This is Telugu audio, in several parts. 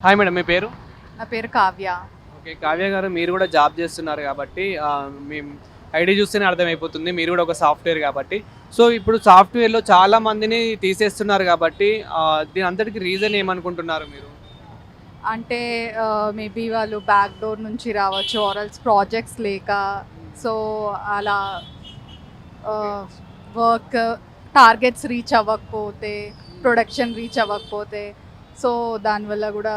హాయ్ మేడం మీ పేరు? నా పేరు కావ్య. ఓకే కావ్య గారు మీరు కూడా జాబ్ చేస్తున్నారు కాబట్టి ఆ, మీ ఐడి చూస్తేనే అర్థమైపోతుంది. మీరు కూడా ఒక సాఫ్ట్వేర్ కాబట్టి. సో ఇప్పుడు సాఫ్ట్వేర్లో చాలా మందిని తీసేస్తున్నారు కాబట్టి దీని అంతటికి రీజన్ ఏమనుకుంటున్నారు మీరు? అంటే మేబీ వాళ్ళు బ్యాక్ డోర్ నుంచి రావచ్చు ఆరల్స్ ప్రాజెక్ట్స్ లేక సో అలా వర్క్ టార్గెట్స్ రీచ్ అవ్వకపోతే ప్రొడక్షన్ రీచ్ అవ్వకపోతే సో దానివల్ల కూడా.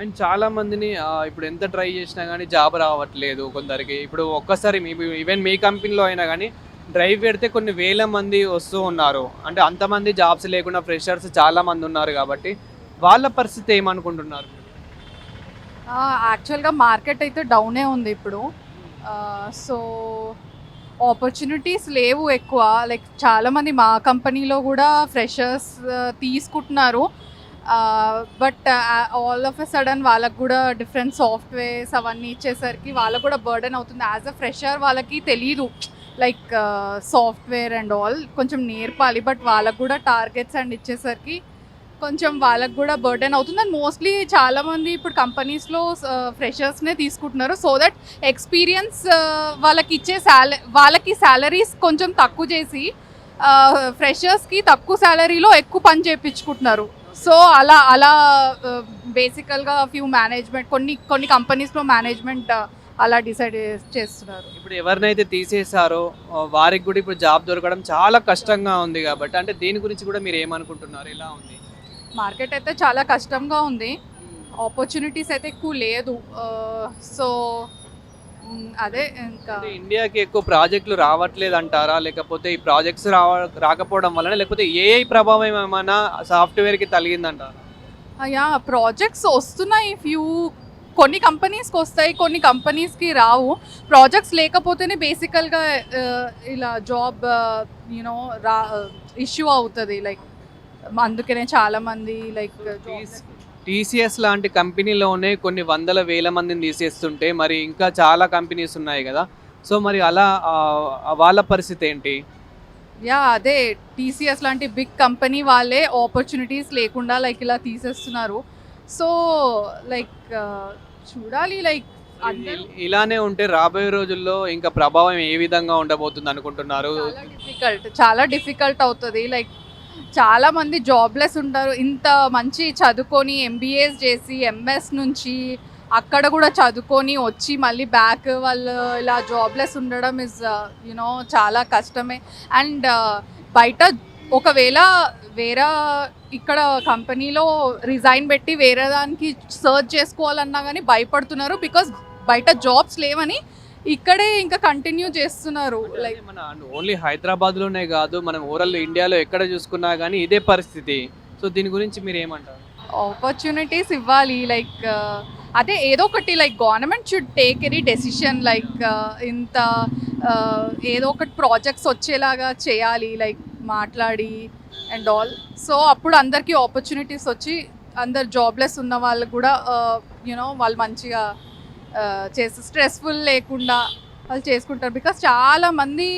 అండ్ చాలా మందిని ఇప్పుడు ఎంత ట్రై చేసినా కానీ జాబ్ రావట్లేదు కొందరికి. ఇప్పుడు ఒక్కసారి మీ ఈవెన్ మీ కంపెనీలో అయినా కానీ డ్రైవ్ పెడితే కొన్ని వేల మంది వస్తూ ఉన్నారు. అంటే అంతమంది జాబ్స్ లేకుండా ఫ్రెషర్స్ చాలా మంది ఉన్నారు కాబట్టి వాళ్ళ పరిస్థితి ఏమనుకుంటున్నారు? యాక్చువల్గా మార్కెట్ అయితే డౌనే ఉంది ఇప్పుడు. సో ఆపర్చునిటీస్ లేవు ఎక్కువ. లైక్ చాలామంది మా కంపెనీలో కూడా ఫ్రెషర్స్ తీసుకుంటున్నారు. But all of a sudden వాళ్ళకు కూడా డిఫరెంట్ సాఫ్ట్వేర్స్ అవన్నీ ఇచ్చేసరికి వాళ్ళకు కూడా బర్డెన్ అవుతుంది. యాజ్ అ ఫ్రెషర్ వాళ్ళకి తెలియదు లైక్ సాఫ్ట్వేర్ అండ్ ఆల్ కొంచెం నేర్పాలి బట్ వాళ్ళకు కూడా టార్గెట్స్ అండ్ ఇచ్చేసరికి కొంచెం వాళ్ళకు కూడా బర్డెన్ అవుతుంది. అండ్ మోస్ట్లీ చాలామంది ఇప్పుడు కంపెనీస్లో ఫ్రెషర్స్నే తీసుకుంటున్నారు. సో దట్ ఎక్స్పీరియన్స్ వాళ్ళకి ఇచ్చే శాల వాళ్ళకి శాలరీస్ కొంచెం తక్కువ చేసి ఫ్రెషర్స్కి తక్కువ శాలరీలో ఎక్కువ పని చేయించుకుంటున్నారు సో అలా అలా బేసికల్గా ఫ్యూ మేనేజ్మెంట్ కొన్ని కొన్ని కంపెనీస్లో మేనేజ్మెంట్ అలా డిసైడ్ చేస్తున్నారు. ఇప్పుడు ఎవరినైతే తీసేశారో వారికి కూడా ఇప్పుడు జాబ్ దొరకడం చాలా కష్టంగా ఉంది కాబట్టి అంటే దీని గురించి కూడా మీరు ఏమనుకుంటున్నారు? ఎలా ఉంది? మార్కెట్ అయితే చాలా కష్టంగా ఉంది. ఆపర్చునిటీస్ అయితే ఎక్కువ లేదు. సో అదే ఇంకా ఇండియాకి ఎక్కువ ప్రాజెక్టులు రావట్లేదు అంటారా లేకపోతే ఈ ప్రాజెక్ట్స్ రావ రాకపోవడం వలన లేకపోతే ఏఐ ప్రభావం ఏమైనా సాఫ్ట్వేర్కి తగిలిందంటారా? యా ప్రాజెక్ట్స్ వస్తున్నాయి. ఫ్యూ కొన్ని కంపెనీస్కి వస్తాయి కొన్ని కంపెనీస్కి రావు. ప్రాజెక్ట్స్ లేకపోతేనే బేసికల్గా ఇలా జాబ్ యూనో రా ఇష్యూ అవుతుంది. లైక్ అందుకనే చాలామంది లైక్ టీసీఎస్ లాంటి కంపెనీలోనే కొన్ని వందల వేల మందిని తీసేస్తుంటే మరి ఇంకా చాలా కంపెనీస్ ఉన్నాయి కదా. సో మరి అలా వాళ్ళ పరిస్థితి ఏంటి? యా అదే టీసీఎస్ లాంటి బిగ్ కంపెనీ వాళ్ళే ఆపర్చునిటీస్ లేకుండా లైక్ ఇలా తీసేస్తున్నారు. సో లైక్ చూడాలి లైక్ ఇలానే ఉంటే రాబోయే రోజుల్లో ఇంకా ప్రభావం ఏ విధంగా ఉండబోతుంది అనుకుంటున్నారు? డిఫికల్ట్ చాలా డిఫికల్ట్ అవుతుంది. లైక్ చాలామంది జాబ్లెస్ ఉంటారు. ఇంత మంచి చదువుకొని ఎంబీఏస్ చేసి ఎంఎస్ నుంచి అక్కడ కూడా చదువుకొని వచ్చి మళ్ళీ బ్యాక్ వాళ్ళు ఇలా జాబ్లెస్ ఉండడం ఇస్ యునో uh, చాలా కష్టమే. అండ్ uh, బయట ఒకవేళ వేరే ఇక్కడ కంపెనీలో రిజైన్ పెట్టి వేరే దానికి సర్చ్ చేసుకోవాలన్నా కానీ భయపడుతున్నారు బికాస్ బయట జాబ్స్ లేవని ఇక్కడే ఇంకా కంటిన్యూ చేస్తున్నారు లైక్ మన ఓన్లీ హైదరాబాద్లోనే కాదు మనం ఓవరాల్ ఇండియాలో ఎక్కడ చూసుకున్నా కానీ ఇదే పరిస్థితి. సో దీని గురించి మీరు ఏమంటారు? ఆపర్చునిటీస్ ఇవ్వాలి లైక్ అదే ఏదో ఒకటి like government should take any decision like ఇంత uh, ఏదో ఒకటి ప్రాజెక్ట్స్ వచ్చేలాగా చేయాలి లైక్ మాట్లాడి అండ్ ఆల్ సో అప్పుడు అందరికీ ఆపర్చునిటీస్ వచ్చి అందరు జాబ్లెస్ ఉన్న వాళ్ళు కూడా యూనో వాళ్ళు మంచిగా uh, చేసి స్ట్రెస్ఫుల్ లేకుండా వాళ్ళు చేసుకుంటారు. బికాస్ చాలామంది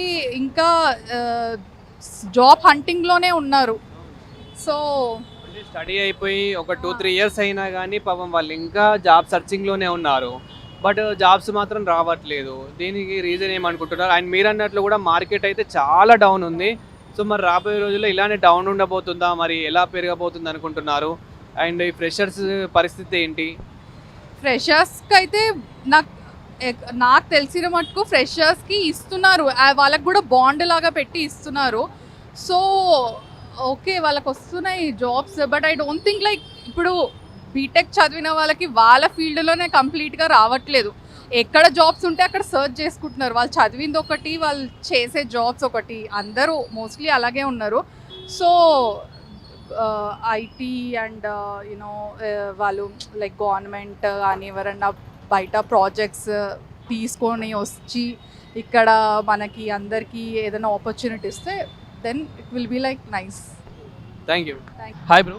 ఇంకా జాబ్ హంటింగ్లోనే ఉన్నారు. సో స్టడీ అయిపోయి ఒక టూ త్రీ ఇయర్స్ అయినా కానీ పాపం వాళ్ళు ఇంకా జాబ్ సర్చింగ్లోనే ఉన్నారు. బట్ జాబ్స్ మాత్రం రావట్లేదు. దీనికి రీజన్ ఏమనుకుంటున్నారు? అండ్ మీరు అన్నట్లు కూడా మార్కెట్ అయితే చాలా డౌన్ ఉంది. సో మరి రాబోయే రోజుల్లో ఇలానే డౌన్ ఉండబోతుందా? మరి ఎలా పెరగబోతుంది అనుకుంటున్నారు అండ్ ఈ ఫ్రెషర్స్ పరిస్థితి ఏంటి? ఫ్రెషర్స్కి అయితే నాకు నాకు తెలిసిన మటుకు ఫ్రెషర్స్కి ఇస్తున్నారు. వాళ్ళకి కూడా బాండ్ లాగా పెట్టి ఇస్తున్నారు. సో ఓకే వాళ్ళకి వస్తున్నాయి jobs but I don't think like ఇప్పుడు బీటెక్ చదివిన వాళ్ళకి వాళ్ళ ఫీల్డ్లోనే కంప్లీట్గా రావట్లేదు. ఎక్కడ జాబ్స్ ఉంటే అక్కడ సర్చ్ చేసుకుంటున్నారు. వాళ్ళు చదివింది ఒకటి వాళ్ళు చేసే జాబ్స్ ఒకటి. అందరూ మోస్ట్లీ అలాగే ఉన్నారు. So IT and you know వాళ్ళు లైక్ గవర్నమెంట్ కానీ ఎవరన్నా బయట ప్రాజెక్ట్స్ తీసుకొని వచ్చి ఇక్కడ మనకి అందరికీ ఏదైనా ఆపర్చునిటీ ఇస్తే then it will be like nice thank you hi bro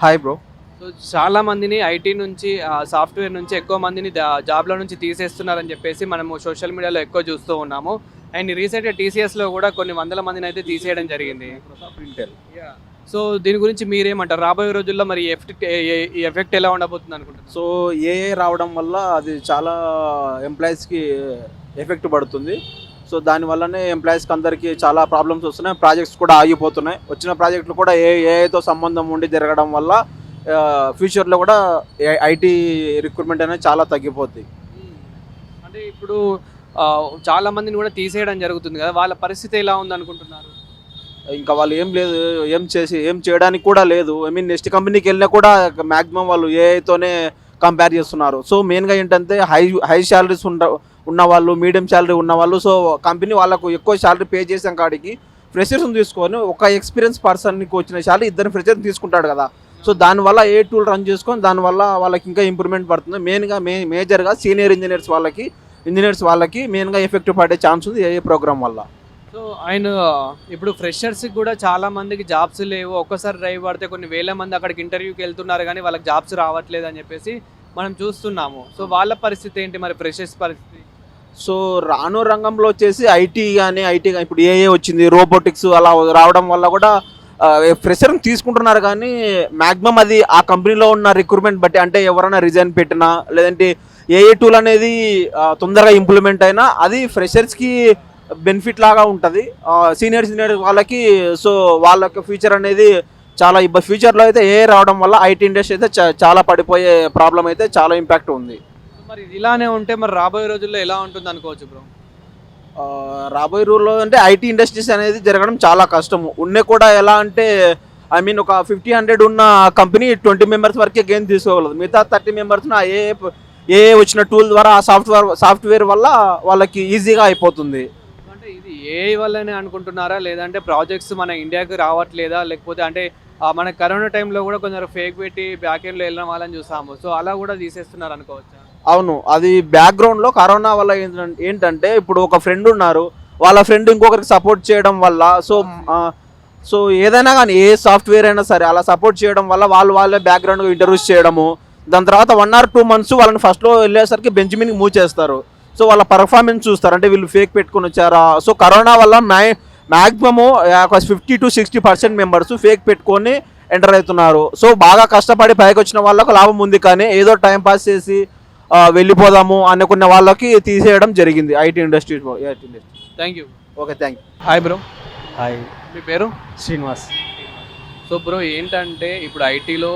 hi bro so చాలా మందిని ఐటీ నుంచి సాఫ్ట్వేర్ నుంచి ఎక్కువ మందిని జాబ్ల నుంచి తీసేస్తున్నారని చెప్పేసి మనము సోషల్ మీడియాలో ఎక్కువ చూస్తూ ఉన్నాము. అండ్ రీసెంట్గా టీసీఎస్లో కూడా కొన్ని వందల మందిని అయితే తీసేయడం జరిగింది. ఇంటెల్ సో దీని గురించి మీరేమంటారు? రాబోయే రోజుల్లో మరి ఎఫెక్ట్ ఈ ఎఫెక్ట్ ఎలా ఉండబోతుంది అనుకుంటున్నారు? సో ఏఏ రావడం వల్ల అది చాలా ఎంప్లాయీస్కి ఎఫెక్ట్ పడుతుంది. సో దాని వల్లనే ఎంప్లాయీస్కి అందరికీ చాలా ప్రాబ్లమ్స్ వస్తున్నాయి. ప్రాజెక్ట్స్ కూడా ఆగిపోతున్నాయి. వచ్చిన ప్రాజెక్టులు కూడా ఏ ఏఐతో సంబంధం ఉండి జరగడం వల్ల ఫ్యూచర్లో కూడా ఐటీ రిక్రూట్మెంట్ అనేది చాలా తగ్గిపోద్ది. అంటే ఇప్పుడు చాలా మందిని కూడా తీసేయడం జరుగుతుంది కదా. వాళ్ళ పరిస్థితి ఎలా ఉంది అనుకుంటున్నారు ఇంకా వాళ్ళు ఏం లేదు ఏం చేసి ఏం చేయడానికి కూడా లేదు. ఐ మీన్ నెక్స్ట్ కంపెనీకి వెళ్ళినా కూడా మ్యాక్సిమం వాళ్ళు ఏఐతోనే కంపేర్ చేస్తున్నారు. సో మెయిన్గా ఏంటంటే హై హై శాలరీస్ ఉండ ఉన్న వాళ్ళు మీడియం శాలరీ ఉన్న వాళ్ళు సో కంపెనీ వాళ్ళకు ఎక్కువ శాలరీ పే చేసాం కాడికి ఫ్రెషర్స్ని తీసుకొని ఒక ఎక్స్పీరియన్స్ పర్సన్కి వచ్చిన శాలరీ ఇద్దరు ఫ్రెషర్ని తీసుకుంటాడు కదా. సో దానివల్ల ఏ టూల్ రన్ చేసుకొని దానివల్ల వాళ్ళకి ఇంకా ఇంప్రూవ్మెంట్ పడుతుంది. మెయిన్గా మే మేజర్గా సీనియర్ ఇంజనీర్స్ వాళ్ళకి ఇంజనీర్స్ వాళ్ళకి మెయిన్గా ఎఫెక్ట్ పడే ఛాన్స్ ఉంది ఏ ప్రోగ్రామ్ వల్ల. సో ఆయన ఇప్పుడు ఫ్రెషర్స్కి కూడా చాలా మందికి జాబ్స్ లేవు. ఒక్కసారి డ్రైవ్ పడితే కొన్ని వేల మంది అక్కడికి ఇంటర్వ్యూకి వెళ్తున్నారు కానీ వాళ్ళకి జాబ్స్ రావట్లేదు అని చెప్పేసి మనం చూస్తున్నాము. సో వాళ్ళ పరిస్థితి ఏంటి మరి ఫ్రెషర్స్ పరిస్థితి? సో రాను రంగంలో వచ్చేసి ఐటీ కానీ ఐటీ ఇప్పుడు ఏఏ వచ్చింది రోబోటిక్స్ అలా రావడం వల్ల కూడా ఫ్రెషర్ని తీసుకుంటున్నారు కానీ మ్యాక్సిమం అది ఆ కంపెనీలో ఉన్న రిక్రూట్మెంట్ బట్టి అంటే ఎవరైనా రిజైన్ పెట్టినా లేదంటే ఏఏ టూల్ అనేది తొందరగా ఇంప్లిమెంట్ అయినా అది ఫ్రెషర్స్కి బెనిఫిట్ లాగా ఉంటుంది. సీనియర్ సీనియర్ వాళ్ళకి సో వాళ్ళకి ఫ్యూచర్ అనేది చాలా ఇబ్బంది ఫ్యూచర్లో అయితే ఏ రావడం వల్ల ఐటీ ఇండస్ట్రీ అయితే చాలా పడిపోయే ప్రాబ్లం అయితే చాలా ఇంపాక్ట్ ఉంది. మరి ఇలానే ఉంటే మరి రాబోయే రోజుల్లో ఎలా ఉంటుంది అనుకోవచ్చు బ్రో? రాబోయే రోజుల్లో అంటే ఐటీ ఇండస్ట్రీస్ అనేది జరగడం చాలా కష్టము. ఉన్నే కూడా ఎలా అంటే ఐ మీన్ ఒక ఫిఫ్టీ హండ్రెడ్ ఉన్న కంపెనీ ట్వంటీ మెంబర్స్ వరకే గెయిన్ తీసుకోగలదు. మిగతా థర్టీ మెంబర్స్ ఏ ఏ వచ్చిన టూల్ ద్వారా ఆ సాఫ్ట్వేర్ సాఫ్ట్వేర్ వల్ల వాళ్ళకి ఈజీగా అయిపోతుంది. ఏ వల్లనే అనుకుంటున్నారా? లేదంటే ప్రాజెక్ట్స్ మన ఇండియాకి రావట్లేదా? లేకపోతే అంటే మన కరోనా టైంలో కూడా కొందరు ఫేక్ పెట్టి బ్యాక్ ఎండ్లో వెళ్ళిన వాళ్ళని చూసాము. సో అలా కూడా తీసేస్తున్నారు అనుకోవచ్చా? అవును. అది బ్యాక్గ్రౌండ్లో కరోనా వల్ల ఏంటంటే ఇప్పుడు ఒక ఫ్రెండ్ ఉన్నారు. వాళ్ళ ఫ్రెండ్ ఇంకొకరికి సపోర్ట్ చేయడం వల్ల సో సో ఏదైనా కానీ ఏ సాఫ్ట్వేర్ అయినా సరే అలా సపోర్ట్ చేయడం వల్ల వాళ్ళు వాళ్ళే బ్యాక్గ్రౌండ్ ఇంటర్వ్యూస్ చేయడము. దాని తర్వాత వన్ ఆర్ టూ మంత్స్ వాళ్ళని ఫస్ట్లో వెళ్ళేసరికి బెంచ్ మీదకి మూవ్ చేస్తారు. సో వాళ్ళ పర్ఫార్మెన్స్ చూస్తారు. అంటే వీళ్ళు ఫేక్ పెట్టుకొని వచ్చారా? సో కరోనా వల్ల మ్యా మ్యాక్సిమము ఒక fifty to sixty percent members fake పెట్టుకొని ఎంటర్ అవుతున్నారు. సో బాగా కష్టపడి పైకి వచ్చిన వాళ్ళకు లాభం ఉంది కానీ ఏదో టైం పాస్ చేసి వెళ్ళిపోదాము అనుకున్న వాళ్ళకి తీసేయడం జరిగింది IT industry IT industry. Thank you okay thank you hi bro hi మీ పేరు? శ్రీనివాస్. సో బ్రో ఏంటంటే ఇప్పుడు ఐటీలో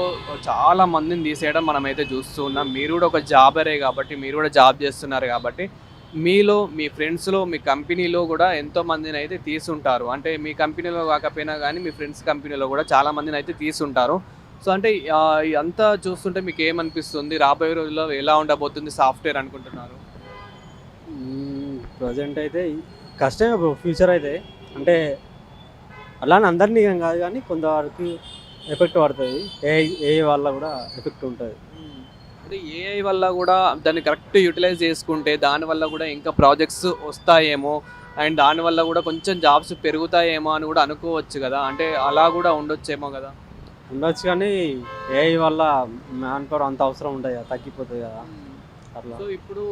చాలా మందిని తీసేయడం మనమైతే చూస్తూ ఉన్నాం. మీరు కూడా ఒక జాబరే కాబట్టి మీరు కూడా జాబ్ చేస్తున్నారు కాబట్టి మీలో మీ ఫ్రెండ్స్లో మీ కంపెనీలో కూడా ఎంతో మందిని అయితే తీసుంటారు అంటే మీ కంపెనీలో కాకపోయినా కానీ మీ ఫ్రెండ్స్ కంపెనీలో కూడా చాలా మందిని అయితే తీసుంటారు సో అంటే అంతా చూస్తుంటే మీకు ఏమనిపిస్తుంది? రాబోయే రోజుల్లో ఎలా ఉండబోతుంది సాఫ్ట్వేర్ అనుకుంటున్నారు? ప్రజెంట్ అయితే కష్టమే బ్రో ఫ్యూచర్ అయితే. అంటే అలానే అందరినీ ఏం కాదు కానీ కొంతవరకు ఎఫెక్ట్ పడుతుంది. ఏ ఏ వల్ల కూడా ఎఫెక్ట్ ఉంటుంది. అంటే ఏఐ వల్ల కూడా దాన్ని కరెక్ట్ యూటిలైజ్ చేసుకుంటే దానివల్ల కూడా ఇంకా ప్రాజెక్ట్స్ వస్తాయేమో అండ్ దానివల్ల కూడా కొంచెం జాబ్స్ పెరుగుతాయేమో అని కూడా అనుకోవచ్చు కదా. అంటే అలా కూడా ఉండొచ్చేమో కదా. ఉండొచ్చు కానీ ఏ వల్ల మ్యాన్ పవర్ అంత అవసరం ఉంటుంది కదా తగ్గిపోతుంది కదా. అట్లా. సో ఇప్పుడు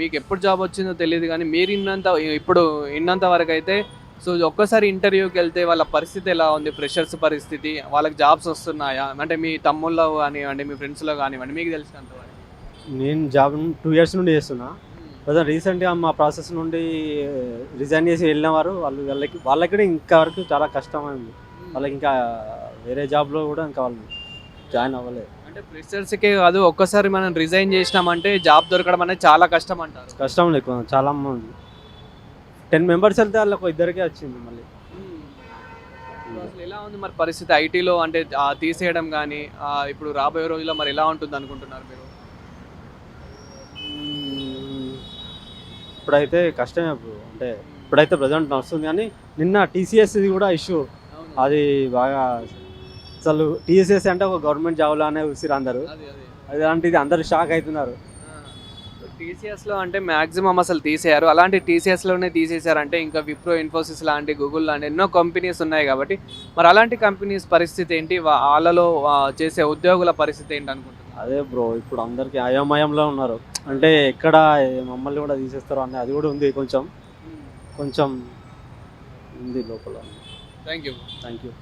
మీకు ఎప్పుడు జాబ్ వచ్చిందో తెలియదు కానీ మీరు ఇన్నంత ఇప్పుడు ఇన్నంత వరకు అయితే సో ఒక్కసారి ఇంటర్వ్యూకి వెళ్తే వాళ్ళ పరిస్థితి ఎలా ఉంది? ఫ్రెషర్స్ పరిస్థితి వాళ్ళకి జాబ్స్ వస్తున్నాయా? అంటే మీ తమ్ముళ్ళలో కానివ్వండి మీ ఫ్రెండ్స్లో కానివ్వండి మీకు తెలిసినంత నేను జాబ్ టూ ఇయర్స్ నుండి చేస్తున్నా. ప్రజెంట్ రీసెంట్గా మా ప్రాసెస్ నుండి రిజైన్ చేసి వెళ్ళిన వారు వాళ్ళు వాళ్ళకి వాళ్ళకి కూడా ఇంకా వరకు చాలా కష్టమైంది. వాళ్ళకి ఇంకా వేరే జాబ్లో కూడా ఇంకా వాళ్ళు జాయిన్ అవ్వలేదు. అంటే ఫ్రెషర్స్కే కాదు ఒక్కసారి మనం రిజైన్ చేసినామంటే జాబ్ దొరకడం అనేది చాలా కష్టం అంటారు. కష్టం లేకుండా చాలా మంది. టెన్ మెంబర్స్ వెళ్తే వాళ్ళకి ఇద్దరికే వచ్చింది మళ్ళీ. అసలు ఎలా ఉంది మరి పరిస్థితి ఐటీలో అంటే ఆ, తీసేయడం కానీ ఇప్పుడు రాబోయే రోజుల్లో మరి ఎలా ఉంటుంది అనుకుంటున్నారు మీరు. ఇప్పుడైతే కష్టమే అంటే ఇప్పుడైతే ప్రజెంట్ నడుస్తుంది కానీ నిన్న టీసీఎస్ కూడా ఇష్యూ. అది బాగా అసలు టీఎస్ఎస్ అంటే ఒక గవర్నమెంట్ జాబ్ లానే ఉసిరు అందరు అది. అది అలాంటిది అందరు షాక్ అవుతున్నారు. టీసీఎస్లో అంటే మాక్సిమం అసలు తీసేయారు. అలాంటి టీసీఎస్లోనే తీసేశారంటే ఇంకా విప్రో ఇన్ఫోసిస్ లాంటి గూగుల్ లాంటి ఎన్నో కంపెనీస్ ఉన్నాయి కాబట్టి మరి అలాంటి కంపెనీస్ పరిస్థితి ఏంటి? వాళ్ళలో చేసే ఉద్యోగుల పరిస్థితి ఏంటి అనుకుంటున్నారు? అదే బ్రో ఇప్పుడు అందరికి అయోమయంలో ఉన్నారు. అంటే ఎక్కడ మమ్మల్ని కూడా తీసేస్తారు అనే అది కూడా ఉంది కొంచెం. కొంచెం ఉంది లోపల. Thank you thank you